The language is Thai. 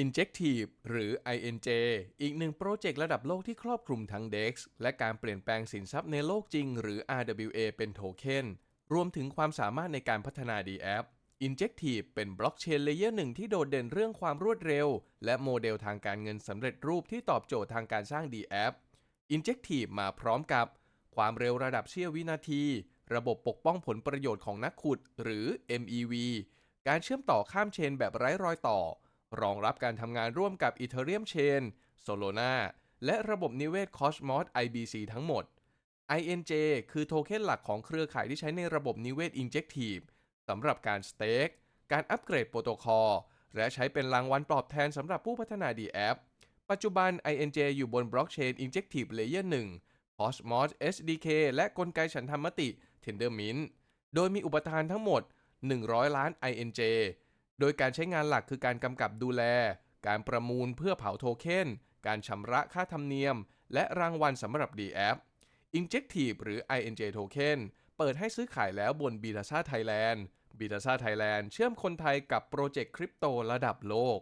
Injective หรือ INJ อีกหนึ่งโปรเจกต์ระดับโลกที่ครอบคลุมทั้ง DEX และการเปลี่ยนแปลงสินทรัพย์ในโลกจริง หรือ RWA เป็นโทเค็น รวมถึงความสามารถในการพัฒนา DApp Injective เป็นบล็อกเชนเลเยอร์หนึ่งที่โดดเด่นเรื่องความรวดเร็ว และโมเดลทางการเงินสำเร็จรูปที่ตอบโจทย์ทางการสร้าง DApp Injective มาพร้อมกับ ความเร็วระดับเสี้ยววินาที ระบบปกป้องผลประโยชน์ของนักขุด หรือ MEV การเชื่อมต่อข้ามเชนแบบไร้รอยต่อ รองรับการทำงานร่วมกับ Ethereum Chain Solana และระบบนิเวศ Cosmos IBC ทั้งหมด INJ คือโทเค็นหลักของเครือข่ายที่ใช้ในระบบนิเวศ Injective สำหรับการสเต็กการอัปเกรดโปรโตคอล และใช้เป็นรางวัลปลอบแทนสำหรับผู้พัฒนา DApp ปัจจุบัน INJ อยู่บนบล็อกเชน Injective Layer 1 Cosmos SDK และกลไกฉันทามติ Tendermint โดยมีอุปทานทั้งหมด 100 ล้าน INJ โดยการใช้งานหลักคือการกำกับดูแล การประมูลเพื่อเผาโทเค็น การชำระค่าธรรมเนียม และรางวัลสำหรับ DApp Injective หรือ INJ Token เปิดให้ซื้อขายแล้วบน b i t a s a Thailand b i t a s a Thailand เชื่อมคนไทยกับโปรเจกต์คริปโตระดับโลก